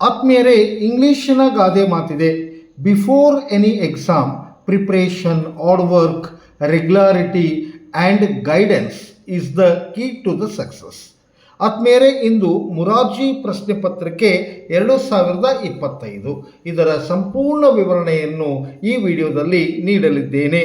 ಆತ್ಮೀಯರೇ ಇಂಗ್ಲೀಷಿನ ಗಾದೆ ಮಾತಿದೆ. Before any exam preparation hard work regularity and guidance is the key to the success ಆತ್ಮೀಯರೇ, ಇಂದು ಮುರಾರ್ಜಿ ಪ್ರಶ್ನೆ ಪತ್ರಿಕೆ ಎರಡು ಸಾವಿರದ ಇಪ್ಪತ್ತೈದು. ಇದರ ಸಂಪೂರ್ಣ ವಿವರಣೆಯನ್ನು ಈ ವಿಡಿಯೋದಲ್ಲಿ ನೀಡಲಿದ್ದೇನೆ.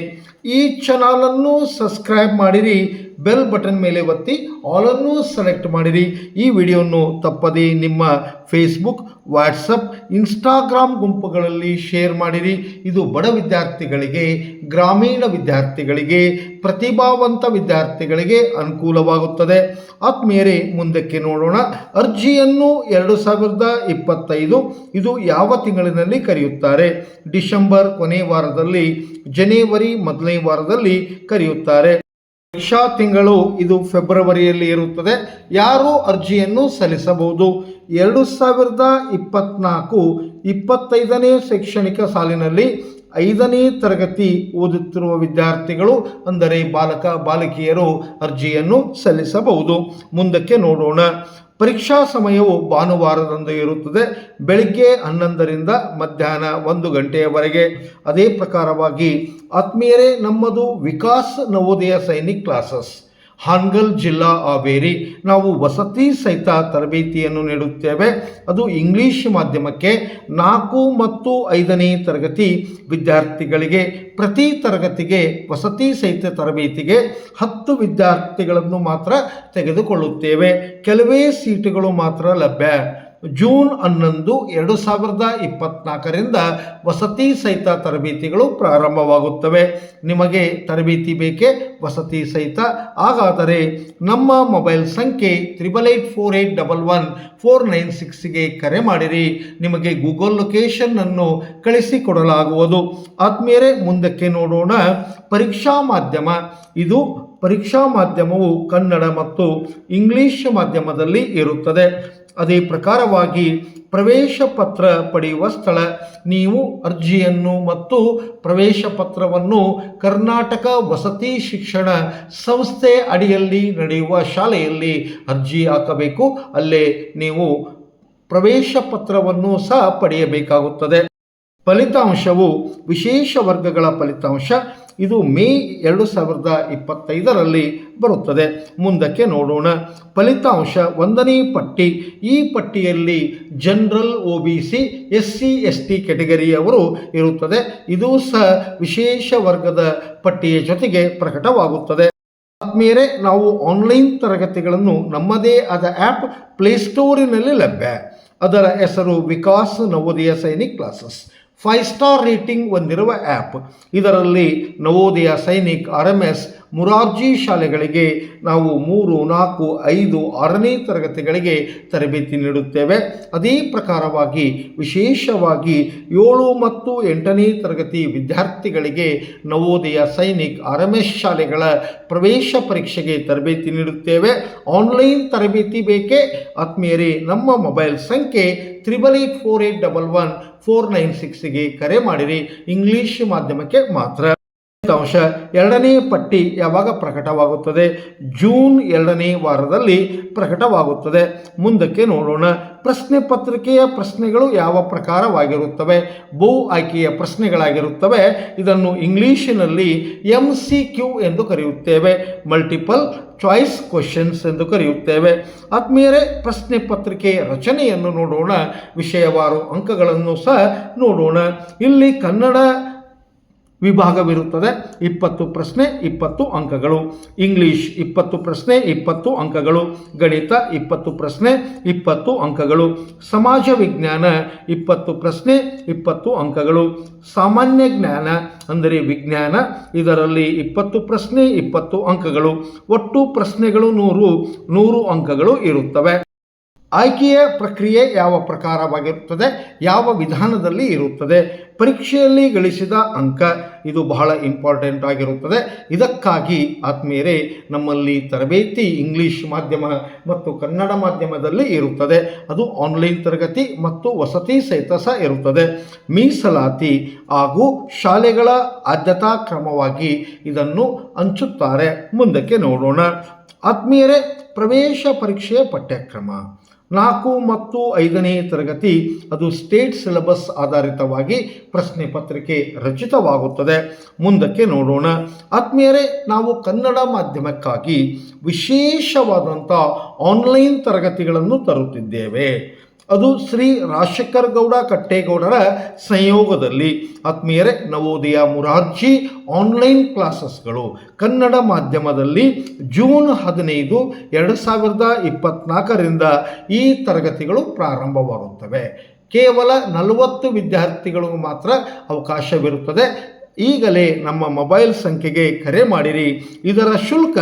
ಈ ಚಾನಲನ್ನು ಸಬ್ಸ್ಕ್ರೈಬ್ ಮಾಡಿರಿ. ಬೆಲ್ ಬಟನ್ ಮೇಲೆ ಒತ್ತಿ ಆಲನ್ನು ಸೆಲೆಕ್ಟ್ ಮಾಡಿರಿ. ಈ ವಿಡಿಯೋವನ್ನು ತಪ್ಪದೇ ನಿಮ್ಮ ಫೇಸ್ಬುಕ್ ವಾಟ್ಸಪ್ ಇನ್ಸ್ಟಾಗ್ರಾಮ್ ಗುಂಪುಗಳಲ್ಲಿ ಶೇರ್ ಮಾಡಿರಿ. ಇದು ಬಡ ವಿದ್ಯಾರ್ಥಿಗಳಿಗೆ, ಗ್ರಾಮೀಣ ವಿದ್ಯಾರ್ಥಿಗಳಿಗೆ, ಪ್ರತಿಭಾವಂತ ವಿದ್ಯಾರ್ಥಿಗಳಿಗೆ ಅನುಕೂಲವಾಗುತ್ತದೆ. ಆತ್ಮೀಯರೇ, ಮುಂದಕ್ಕೆ ನೋಡೋಣ. ಅರ್ಜಿಯನ್ನು ಎರಡು ಸಾವಿರದ ಇಪ್ಪತ್ತೈದು, ಇದು ಯಾವ ತಿಂಗಳಿನಲ್ಲಿ ಕರೆಯುತ್ತಾರೆ? ಡಿಸೆಂಬರ್ ಕೊನೆ ವಾರದಲ್ಲಿ, ಜನವರಿ ಮೊದಲನೇ ವಾರದಲ್ಲಿ ಕರೆಯುತ್ತಾರೆ. ಪರೀಕ್ಷಾ ತಿಂಗಳು ಇದು ಫೆಬ್ರವರಿಯಲ್ಲಿ ಇರುತ್ತದೆ. ಯಾರು ಅರ್ಜಿಯನ್ನು ಸಲ್ಲಿಸಬಹುದು? ಎರಡು ಸಾವಿರದ ಇಪ್ಪತ್ನಾಲ್ಕು ಇಪ್ಪತ್ತೈದನೇ ಶೈಕ್ಷಣಿಕ ಸಾಲಿನಲ್ಲಿ ಐದನೇ ತರಗತಿ ಓದುತ್ತಿರುವ ವಿದ್ಯಾರ್ಥಿಗಳು, ಅಂದರೆ ಬಾಲಕ, ಬಾಲಕಿಯರು, ಅರ್ಜಿಯನ್ನು ಸಲ್ಲಿಸಬಹುದು. ಮುಂದಕ್ಕೆ ನೋಡೋಣ. ಪರೀಕ್ಷಾ ಸಮಯವು ಭಾನುವಾರದಂದು ಇರುತ್ತದೆ. ಬೆಳಿಗ್ಗೆ ಹನ್ನೊಂದರಿಂದ ಮಧ್ಯಾಹ್ನ ಒಂದು ಗಂಟೆಯವರೆಗೆ. ಅದೇ ಪ್ರಕಾರವಾಗಿ ಆತ್ಮೀಯರೇ, ನಮ್ಮದು ವಿಕಾಸ್ ನವೋದಯ ಸೈನಿಕ್ ಕ್ಲಾಸಸ್. ಹಾನ್ಗಲ್ ಜಿಲ್ಲಾ ಹಾವೇರಿ ನಾವು ವಸತಿ ಸಹಿತ ತರಬೇತಿಯನ್ನು ನೀಡುತ್ತೇವೆ. ಅದು ಇಂಗ್ಲಿಷ್ ಮಾಧ್ಯಮಕ್ಕೆ ನಾಲ್ಕು ಮತ್ತು ಐದನೇ ತರಗತಿ ವಿದ್ಯಾರ್ಥಿಗಳಿಗೆ, ಪ್ರತಿ ತರಗತಿಗೆ ವಸತಿ ಸಹಿತ ತರಬೇತಿಗೆ ಹತ್ತು ವಿದ್ಯಾರ್ಥಿಗಳನ್ನು ಮಾತ್ರ ತೆಗೆದುಕೊಳ್ಳುತ್ತೇವೆ. ಕೆಲವೇ ಸೀಟುಗಳು ಮಾತ್ರ ಲಭ್ಯ. ಜೂನ್ ಹನ್ನೊಂದು ಎರಡು ಸಾವಿರದ ಇಪ್ಪತ್ನಾಲ್ಕರಿಂದ ವಸತಿ ಸಹಿತ ತರಬೇತಿಗಳು ಪ್ರಾರಂಭವಾಗುತ್ತವೆ. ನಿಮಗೆ ತರಬೇತಿ ಬೇಕೇ ವಸತಿ ಸಹಿತ. ಹಾಗಾದರೆ ನಮ್ಮ ಮೊಬೈಲ್ ಸಂಖ್ಯೆ triple eight four eight double one four nine ಸಿಕ್ಸ್ಗೆ ಕರೆ ಮಾಡಿರಿ. ನಿಮಗೆ ಗೂಗಲ್ ಲೊಕೇಶನ್ನನ್ನು ಕಳಿಸಿಕೊಡಲಾಗುವುದು. ಆದ್ಮೇಲೆ ಮುಂದಕ್ಕೆ ನೋಡೋಣ. ಪರೀಕ್ಷಾ ಮಾಧ್ಯಮ. ಇದು ಪರೀಕ್ಷಾ ಮಾಧ್ಯಮವು ಕನ್ನಡ ಮತ್ತು ಇಂಗ್ಲಿಷ್ ಮಾಧ್ಯಮದಲ್ಲಿ ಇರುತ್ತದೆ. ಅದೇ ಪ್ರಕಾರವಾಗಿ ಪ್ರವೇಶ ಪತ್ರ ಪಡೆಯುವ ಸ್ಥಳ, ನೀವು ಅರ್ಜಿಯನ್ನು ಮತ್ತು ಪ್ರವೇಶ ಪತ್ರವನ್ನು ಕರ್ನಾಟಕ ವಸತಿ ಶಿಕ್ಷಣ ಸಂಸ್ಥೆ ಅಡಿಯಲ್ಲಿ ನಡೆಯುವ ಶಾಲೆಯಲ್ಲಿ ಅರ್ಜಿ ಹಾಕಬೇಕು. ಅಲ್ಲೇ ನೀವು ಪ್ರವೇಶ ಪತ್ರವನ್ನು ಸಹ ಪಡೆಯಬೇಕಾಗುತ್ತದೆ. ಫಲಿತಾಂಶವು ವಿಶೇಷ ವರ್ಗಗಳ ಫಲಿತಾಂಶ. ಇದು ಮೇ ಎರಡು ಸಾವಿರದ ಇಪ್ಪತ್ತೈದರಲ್ಲಿ ಬರುತ್ತದೆ. ಮುಂದಕ್ಕೆ ನೋಡೋಣ. ಫಲಿತಾಂಶ ಒಂದನೇ ಪಟ್ಟಿ. ಈ ಪಟ್ಟಿಯಲ್ಲಿ general O B C, S C, S T ಕೆಟಗರಿಯವರು ಇರುತ್ತದೆ. ಇದು ಸಹ ವಿಶೇಷ ವರ್ಗದ ಪಟ್ಟಿಯ ಜೊತೆಗೆ ಪ್ರಕಟವಾಗುತ್ತದೆ. ಆದ್ಮೇಲೆ ನಾವು ಆನ್ಲೈನ್ ತರಗತಿಗಳನ್ನು ನಮ್ಮದೇ ಆದ ಆ್ಯಪ್ ಪ್ಲೇಸ್ಟೋರಿನಲ್ಲಿ ಲಭ್ಯ. ಅದರ ಹೆಸರು Vikas Navodaya Sainik classes. Five star rating ಹೊಂದಿರುವ ಆ್ಯಪ್ ಇದರಲ್ಲಿ Navodaya Sainik R M S Morarji ಶಾಲೆಗಳಿಗೆ ನಾವು ಮೂರು, ನಾಲ್ಕು, ಐದು, ಆರನೇ ತರಗತಿಗಳಿಗೆ ತರಬೇತಿ ನೀಡುತ್ತೇವೆ. ಅದೇ ಪ್ರಕಾರವಾಗಿ ವಿಶೇಷವಾಗಿ ಏಳು ಮತ್ತು ಎಂಟನೇ ತರಗತಿ ವಿದ್ಯಾರ್ಥಿಗಳಿಗೆ ನವೋದಯ ಸೈನಿಕ್ ಆರ್ ಶಾಲೆಗಳ ಪ್ರವೇಶ ಪರೀಕ್ಷೆಗೆ ತರಬೇತಿ ನೀಡುತ್ತೇವೆ. ಆನ್ಲೈನ್ ತರಬೇತಿ ಬೇಕೇ? ಆತ್ಮೀಯರೇ, ನಮ್ಮ ಮೊಬೈಲ್ ಸಂಖ್ಯೆ triple eight four eight double one four nine ಸಿಕ್ಸ್ಗೆ ಕರೆ ಮಾಡಿರಿ. ಇಂಗ್ಲಿಷ್ ಮಾಧ್ಯಮಕ್ಕೆ ಮಾತ್ರ. ಫಲಿತಾಂಶ ಎರಡನೇ ಪಟ್ಟಿ ಯಾವಾಗ ಪ್ರಕಟವಾಗುತ್ತದೆ? ಜೂನ್ ಎರಡನೇ ವಾರದಲ್ಲಿ ಪ್ರಕಟವಾಗುತ್ತದೆ. ಮುಂದಕ್ಕೆ ನೋಡೋಣ. ಪ್ರಶ್ನೆ ಪತ್ರಿಕೆಯ ಪ್ರಶ್ನೆಗಳು ಯಾವ ಪ್ರಕಾರವಾಗಿರುತ್ತವೆ? ಬಹು ಆಯ್ಕೆಯ ಪ್ರಶ್ನೆಗಳಾಗಿರುತ್ತವೆ. ಇದನ್ನು ಇಂಗ್ಲೀಷಿನಲ್ಲಿ ಎಂ ಸಿ ಕ್ಯೂ ಎಂದು ಕರೆಯುತ್ತೇವೆ. ಮಲ್ಟಿಪಲ್ ಚಾಯ್ಸ್ ಕ್ವಶನ್ಸ್ ಎಂದು ಕರೆಯುತ್ತೇವೆ. ಆತ್ಮೀಯರೇ, ಪ್ರಶ್ನೆ ಪತ್ರಿಕೆಯ ರಚನೆಯನ್ನು ನೋಡೋಣ. ವಿಷಯವಾರು ಅಂಕಗಳನ್ನು ಸಹ ನೋಡೋಣ. ಇಲ್ಲಿ ಕನ್ನಡ ವಿಭಾಗವಿರುತ್ತದೆ. ಇಪ್ಪತ್ತು ಪ್ರಶ್ನೆ, ಇಪ್ಪತ್ತು ಅಂಕಗಳು. ಇಂಗ್ಲೀಷ್ ಇಪ್ಪತ್ತು ಪ್ರಶ್ನೆ, ಇಪ್ಪತ್ತು ಅಂಕಗಳು. ಗಣಿತ ಇಪ್ಪತ್ತು ಪ್ರಶ್ನೆ, ಇಪ್ಪತ್ತು ಅಂಕಗಳು. ಸಮಾಜ ವಿಜ್ಞಾನ ಇಪ್ಪತ್ತು ಪ್ರಶ್ನೆ, ಇಪ್ಪತ್ತು ಅಂಕಗಳು. ಸಾಮಾನ್ಯ ಜ್ಞಾನ ಅಂದರೆ ವಿಜ್ಞಾನ. ಇದರಲ್ಲಿ ಇಪ್ಪತ್ತು ಪ್ರಶ್ನೆ, ಇಪ್ಪತ್ತು ಅಂಕಗಳು. ಒಟ್ಟು ಪ್ರಶ್ನೆಗಳು ನೂರು ನೂರು ಅಂಕಗಳು ಇರುತ್ತವೆ. ಆಯ್ಕೆಯ ಪ್ರಕ್ರಿಯೆ ಯಾವ ಪ್ರಕಾರವಾಗಿರುತ್ತದೆ? ಯಾವ ವಿಧಾನದಲ್ಲಿ ಇರುತ್ತದೆ? ಪರೀಕ್ಷೆಯಲ್ಲಿ ಗಳಿಸಿದ ಅಂಕ ಇದು ಬಹಳ ಇಂಪಾರ್ಟೆಂಟ್ ಆಗಿರುತ್ತದೆ. ಇದಕ್ಕಾಗಿ ಆತ್ಮೀಯರೇ, ನಮ್ಮಲ್ಲಿ ತರಬೇತಿ ಇಂಗ್ಲೀಷ್ ಮಾಧ್ಯಮ ಮತ್ತು ಕನ್ನಡ ಮಾಧ್ಯಮದಲ್ಲಿ ಇರುತ್ತದೆ. ಅದು ಆನ್ಲೈನ್ ತರಗತಿ ಮತ್ತು ವಸತಿ ಸಹಿತ ಸಹ ಇರುತ್ತದೆ. ಮೀಸಲಾತಿ ಹಾಗೂ ಶಾಲೆಗಳ ಆದ್ಯತಾ ಕ್ರಮವಾಗಿ ಇದನ್ನು ಹಂಚುತ್ತಾರೆ. ಮುಂದಕ್ಕೆ ನೋಡೋಣ. ಆತ್ಮೀಯರೇ, ಪ್ರವೇಶ ಪರೀಕ್ಷೆಯ ಪಠ್ಯಕ್ರಮ. ನಾಲ್ಕು ಮತ್ತು ಐದನೇ ತರಗತಿ, ಅದು ಸ್ಟೇಟ್ ಸಿಲೆಬಸ್ ಆಧಾರಿತವಾಗಿ ಪ್ರಶ್ನೆ ಪತ್ರಿಕೆ ರಚಿತವಾಗುತ್ತದೆ. ಮುಂದಕ್ಕೆ ನೋಡೋಣ. ಆತ್ಮೀಯರೇ, ನಾವು ಕನ್ನಡ ಮಾಧ್ಯಮಕ್ಕಾಗಿ ವಿಶೇಷವಾದಂಥ ಆನ್ಲೈನ್ ತರಗತಿಗಳನ್ನು ತರುತ್ತಿದ್ದೇವೆ. ಅದು ಶ್ರೀ ರಾಜಶೇಖರ್ ಗೌಡ ಕಟ್ಟೇಗೌಡರ ಸಂಯೋಗದಲ್ಲಿ. ಆತ್ಮೀಯರೇ, ನವೋದಯ ಮುರಾರ್ಜಿ ಆನ್ಲೈನ್ ಕ್ಲಾಸಸ್ಗಳು ಕನ್ನಡ ಮಾಧ್ಯಮದಲ್ಲಿ ಜೂನ್ ಹದಿನೈದು, ಎರಡು ಸಾವಿರದ ಇಪ್ಪತ್ನಾಲ್ಕರಿಂದ ಈ ತರಗತಿಗಳು ಪ್ರಾರಂಭವಾಗುತ್ತವೆ. ಕೇವಲ ನಲವತ್ತು ವಿದ್ಯಾರ್ಥಿಗಳಿಗೂ ಮಾತ್ರ ಅವಕಾಶವಿರುತ್ತದೆ. ಈಗಲೇ ನಮ್ಮ ಮೊಬೈಲ್ ಸಂಖ್ಯೆಗೆ ಕರೆ ಮಾಡಿರಿ. ಇದರ ಶುಲ್ಕ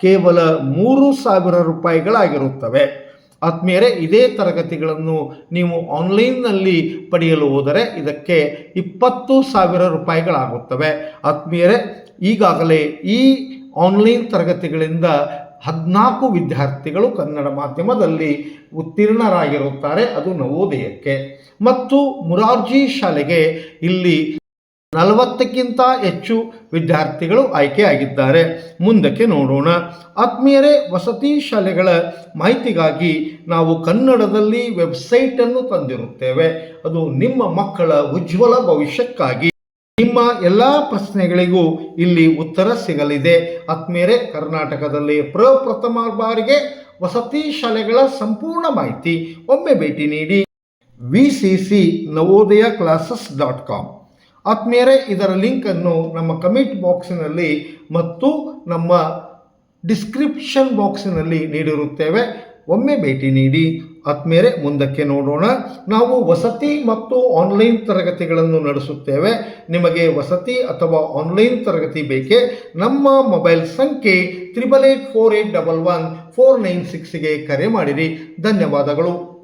ಕೇವಲ ಮೂರು ಸಾವಿರ ರೂಪಾಯಿಗಳಾಗಿರುತ್ತವೆ. ಆತ್ಮೀಯರೇ, ಇದೇ ತರಗತಿಗಳನ್ನು ನೀವು ಆನ್ಲೈನ್ನಲ್ಲಿ ಪಡೆಯಲು ಹೋದರೆ ಇದಕ್ಕೆ ಇಪ್ಪತ್ತು ಸಾವಿರ ರೂಪಾಯಿಗಳಾಗುತ್ತವೆ. ಆತ್ಮೀಯರೇ, ಈಗಾಗಲೇ ಈ ಆನ್ಲೈನ್ ತರಗತಿಗಳಿಂದ ಹದಿನಾಲ್ಕು ವಿದ್ಯಾರ್ಥಿಗಳು ಕನ್ನಡ ಮಾಧ್ಯಮದಲ್ಲಿ ಉತ್ತೀರ್ಣರಾಗಿರುತ್ತಾರೆ, ಅದು ನವೋದಯಕ್ಕೆ. ಮತ್ತು ಮುರಾರ್ಜಿ ಶಾಲೆಗೆ ಇಲ್ಲಿ ನಲವತ್ತಕ್ಕಿಂತ ಹೆಚ್ಚು ವಿದ್ಯಾರ್ಥಿಗಳು ಆಯ್ಕೆಯಾಗಿದ್ದಾರೆ. ಮುಂದಕ್ಕೆ ನೋಡೋಣ. ಆತ್ಮೀಯರೇ, ವಸತಿ ಶಾಲೆಗಳ ಮಾಹಿತಿಗಾಗಿ ನಾವು ಕನ್ನಡದಲ್ಲಿ ವೆಬ್ಸೈಟನ್ನು ತಂದಿರುತ್ತೇವೆ. ಅದು ನಿಮ್ಮ ಮಕ್ಕಳ ಉಜ್ವಲ ಭವಿಷ್ಯಕ್ಕಾಗಿ. ನಿಮ್ಮ ಎಲ್ಲ ಪ್ರಶ್ನೆಗಳಿಗೂ ಇಲ್ಲಿ ಉತ್ತರ ಸಿಗಲಿದೆ. ಆತ್ಮೀಯರೇ, ಕರ್ನಾಟಕದಲ್ಲಿ ಪ್ರಪ್ರಥಮ ಬಾರಿಗೆ ವಸತಿ ಶಾಲೆಗಳ ಸಂಪೂರ್ಣ ಮಾಹಿತಿ. ಒಮ್ಮೆ ಭೇಟಿ ನೀಡಿ. V C C Navodaya classes dot com ಆತ್ಮೀಯರೇ ಇದರ ಲಿಂಕನ್ನು ನಮ್ಮ ಕಮೆಂಟ್ ಬಾಕ್ಸಿನಲ್ಲಿ ಮತ್ತು ನಮ್ಮ ಡಿಸ್ಕ್ರಿಪ್ಷನ್ ಬಾಕ್ಸಿನಲ್ಲಿ ನೀಡಿರುತ್ತೇವೆ. ಒಮ್ಮೆ ಭೇಟಿ ನೀಡಿ ಆತ್ಮೇಲೆ ಮುಂದಕ್ಕೆ ನೋಡೋಣ. ನಾವು ವಸತಿ ಮತ್ತು ಆನ್ಲೈನ್ ತರಗತಿಗಳನ್ನು ನಡೆಸುತ್ತೇವೆ. ನಿಮಗೆ ವಸತಿ ಅಥವಾ ಆನ್ಲೈನ್ ತರಗತಿ ಬೇಕೇ? ನಮ್ಮ ಮೊಬೈಲ್ ಸಂಖ್ಯೆ triple eight four eight double one four nine ಸಿಕ್ಸ್ಗೆ ಕರೆ ಮಾಡಿರಿ. ಧನ್ಯವಾದಗಳು.